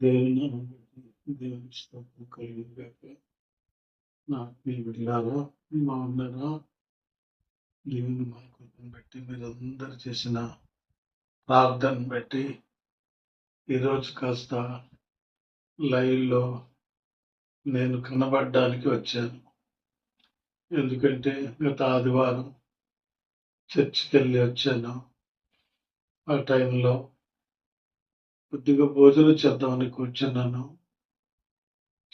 దేవుని దేవుని స్తోత్రం నాకు మీ నా ప్రియ మా బాగున్నారా? దేవుని మహత్వం బట్టి మీరందరూ చేసిన ప్రార్థన బట్టి ఈరోజు కాస్త లైవ్లో నేను కనబడడానికి వచ్చాను ఎందుకంటే గత ఆదివారం చర్చికి వెళ్ళి వచ్చాను ఆ టైంలో కొద్దిగా భోజనం చేద్దామని కూర్చున్నాను.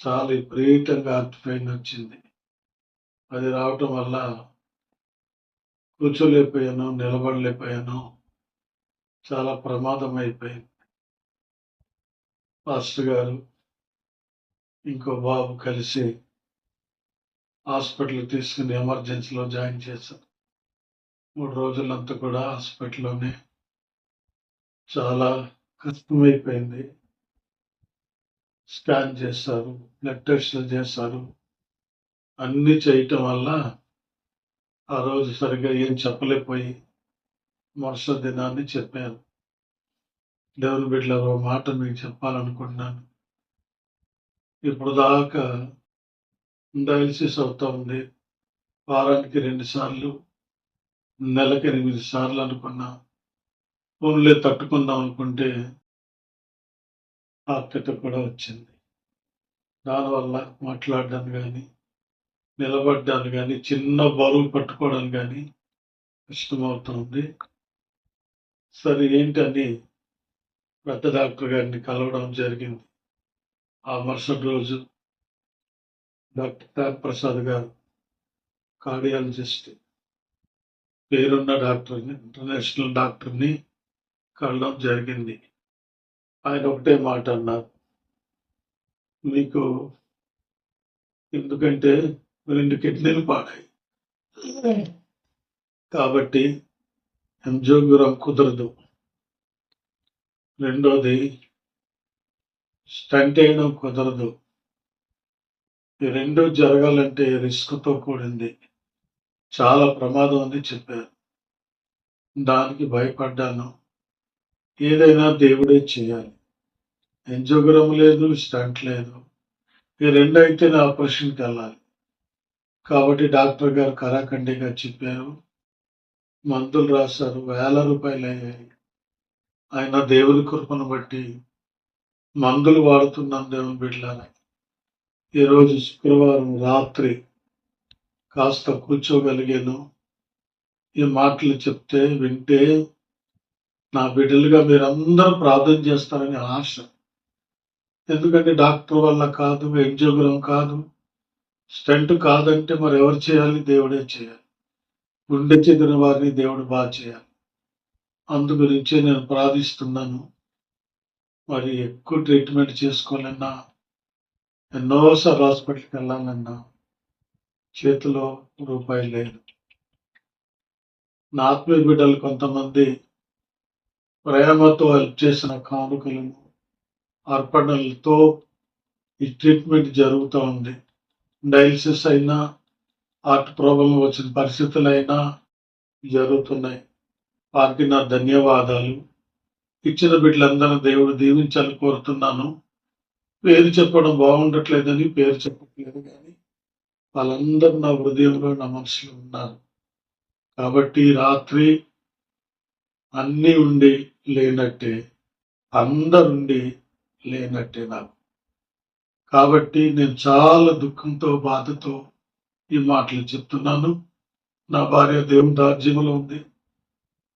చాలా విపరీతంగా హార్ట్ వచ్చింది. అది రావటం వల్ల కూర్చోలేకపోయాను నిలబడలేకపోయాను. చాలా ప్రమాదం అయిపోయింది. మాస్టర్ గారు ఇంకో బాబు కలిసి హాస్పిటల్ తీసుకుని ఎమర్జెన్సీలో జాయిన్ చేశారు. మూడు రోజులంతా కూడా హాస్పిటల్లోనే. చాలా కష్టమైపోయింది. స్కాన్ చేస్తారు బ్లడ్ టెస్ట్లు చేస్తారు అన్నీ చేయటం వల్ల ఆ రోజు సరిగ్గా ఏం చెప్పలేకపోయి మరుసటి దినాన్ని చెప్పాను దేవుని బిడ్డలో ఒక మాట మీకు చెప్పాలనుకుంటున్నాను. ఇప్పుడు దాకా డయాలసిస్ అవుతా ఉంది. వారానికి రెండు సార్లు నెలకి ఎనిమిది సార్లు అనుకున్నా. ఫోన్లే తట్టుకుందాం అనుకుంటే హార్ట్ కూడా వచ్చింది. దానివల్ల మాట్లాడడం కానీ నిలబడ్డాను కానీ చిన్న బరువు పట్టుకోవడానికి కానీ కష్టమవుతుంది. సరే ఏంటని పెద్ద డాక్టర్ గారిని కలవడం జరిగింది. ఆ మరుసటి రోజు డాక్టర్ తార్ ప్రసాద్ గారు కార్డియాలజిస్ట్ పేరున్న డాక్టర్ని ఇంటర్నేషనల్ డాక్టర్ని కలడం జరిగింది. ఆయన ఒకటే మాట అన్నారు. మీకు ఎందుకంటే రెండు కిడ్నీలు పాడాయి కాబట్టి ఎంజోగ్రాం కుదరదు. రెండోది స్టంట్ వేయడం కుదరదు. ఈ రెండు జరగాలంటే రిస్క్తో కూడింది. చాలా ప్రమాదం అని చెప్పారు. దానికి భయపడ్డాను. ఏదైనా దేవుడే చేయాలి. ఎంజోగ్రామ్ లేదు స్టంట్ లేదు. ఈ రెండు అయితే ఆపరేషన్కి వెళ్ళాలి. కాబట్టి డాక్టర్ గారు కరాఖండిగా చెప్పారు. మందులు రాశారు వేల రూపాయలు అయ్యాయి. ఆయన దేవుని కృపను బట్టి మందులు వాడుతున్నాం దేవుని బిడ్డలని ఈరోజు శుక్రవారం రాత్రి కాస్త కూర్చోగలిగాను. ఈ మాటలు చెప్తే వింటే నా బిడ్డలుగా మీరందరూ ప్రార్థన చేస్తారని ఆశ. ఎందుకంటే డాక్టర్ వల్ల కాదు ఎంజియోగ్రామ్ కాదు స్టంట్ కాదంటే మరి ఎవరు చేయాలి? దేవుడే చేయాలి. గుండె చెందిన వారిని దేవుడు బాగా చేయాలి. అందు గురించే నేను ప్రార్థిస్తున్నాను. మరి ఎక్కువ ట్రీట్మెంట్ చేసుకోవాలన్నా ఎన్నోసార్లు హాస్పిటల్కి వెళ్ళాలన్నా చేతిలో రూపాయి లేదు. నా ఆత్మీయ బిడ్డలు కొంతమంది ప్రేమతో హెల్ప్ చేసిన కానుకలను అర్పణలతో ఈ ట్రీట్మెంట్ జరుగుతూ ఉంది. డయాలసిస్ అయినా హార్ట్ ప్రాబ్లం వచ్చిన పరిస్థితులు అయినా జరుగుతున్నాయి. వారికి నా ధన్యవాదాలు. ఇచ్చిన బిడ్డలందరూ దేవుడు దీవించాలని కోరుతున్నాను. పేరు చెప్పడం బాగుండట్లేదని పేరు చెప్పట్లేదు కానీ వాళ్ళందరూ నా హృదయంలో నా మనసులో ఉన్నారు. కాబట్టి రాత్రి అన్నీ ఉండి లేనట్టే అందరుండి లేనట్టే నాకు. కాబట్టి నేను చాలా దుఃఖంతో బాధతో ఈ మాటలు చెప్తున్నాను. నా భార్య దేవుని రాజ్యంలో ఉంది.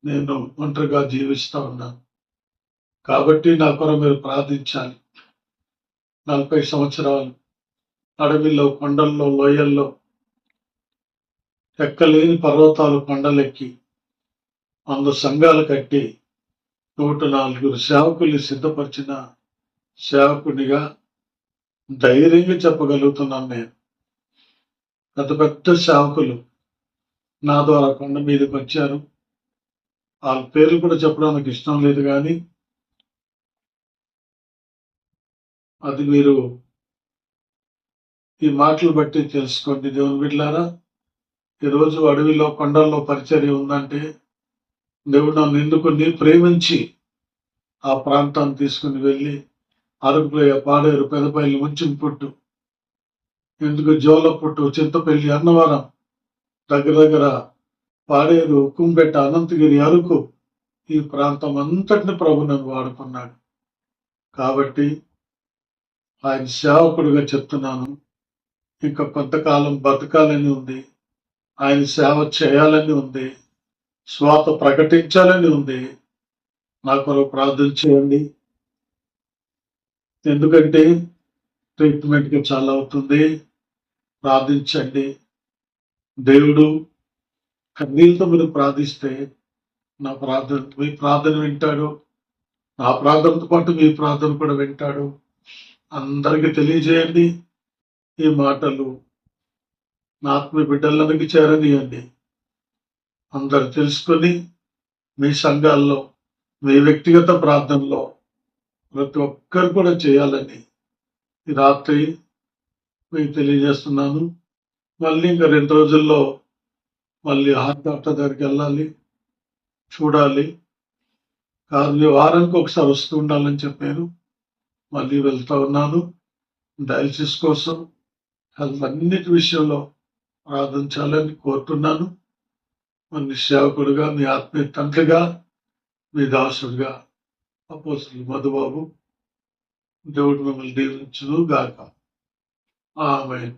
నేను ఒంటరిగా జీవిస్తూ ఉన్నాను. కాబట్టి నా కొర మీరు ప్రార్థించాలి. నలభై సంవత్సరాలు అడవిలో కొండల్లో లోయల్లో ఎక్కలేని పర్వతాలు కొండలెక్కి వంద సంఘాలు కట్టి నూట నాలుగురు సేవకుల్ని సిద్ధపరిచిన సేవకునిగా ధైర్యంగా చెప్పగలుగుతున్నాను నేను. పెద్ద పెద్ద సేవకులు నా ద్వారా కొండ మీదకి వచ్చారు. వాళ్ళ పేర్లు కూడా చెప్పడానికి ఇష్టం లేదు కానీ అది మీరు ఈ మాటలు బట్టి తెలుసుకోండి దేవుని బిడ్డలారా. ఈరోజు అడవిలో కొండల్లో పరిచర్య ఉందంటే దేవుడు నన్ను ఎందుకుని ప్రేమించి ఆ ప్రాంతాన్ని తీసుకుని వెళ్ళి అరకులోయ పాడేరు పెదపల్లి ఉంచిన పుట్టు. ఎందుకు జోల పుట్టు చింతపల్లి అన్నవరం దగ్గర దగ్గర పాడేరు కుంబెట్ట అనంతగిరి అరకు ఈ ప్రాంతం అంతటిని ప్రభు నన్ను వాడుకున్నాడు. కాబట్టి ఆయన సేవకుడిగా చెప్తున్నాను. ఇంకా కొంతకాలం బతకాలని ఉంది. ఆయన సేవ చేయాలని ఉంది. స్వాత ప్రకటించాలని ఉంది. నా కొరకు ప్రార్థన చేయండి. ఎందుకంటే ట్రీట్మెంట్కి చాలా అవుతుంది. ప్రార్థించండి. దేవుడు కన్నీళ్ళతో మీరు ప్రార్థిస్తే నా ప్రార్థన మీ ప్రార్థన వింటాడు. నా ప్రార్థనతో పాటు మీ ప్రార్థన కూడా వింటాడు. అందరికీ తెలియజేయండి. ఈ మాటలు నా ఆత్మ బిడ్డలందరికీ చేరనియండి. అందరు తెలుసుకొని మీ సంఘాల్లో మీ వ్యక్తిగత ప్రార్థనలో ప్రతి ఒక్కరు కూడా చేయాలని ఈ రాత్రి మీకు తెలియజేస్తున్నాను. మళ్ళీ ఇంకా రెండు రోజుల్లో మళ్ళీ హార్ట్ డాక్టర్ దగ్గరికి వెళ్ళాలి చూడాలి. కాదు వారానికి ఒకసారి వస్తూ ఉండాలని చెప్పారు. మళ్ళీ వెళ్తా ఉన్నాను. డయాలసిస్ కోసం హెల్త్ అన్నిటి విషయంలో ప్రార్థించాలని కోరుతున్నాను. మన సేవకుడుగా మీ ఆత్మీయ తండ్రిగా మీ దాసుడుగా అపోసులు మధుబాబు దేవుడు మిమ్మల్ని దీవించును గాక. ఆమె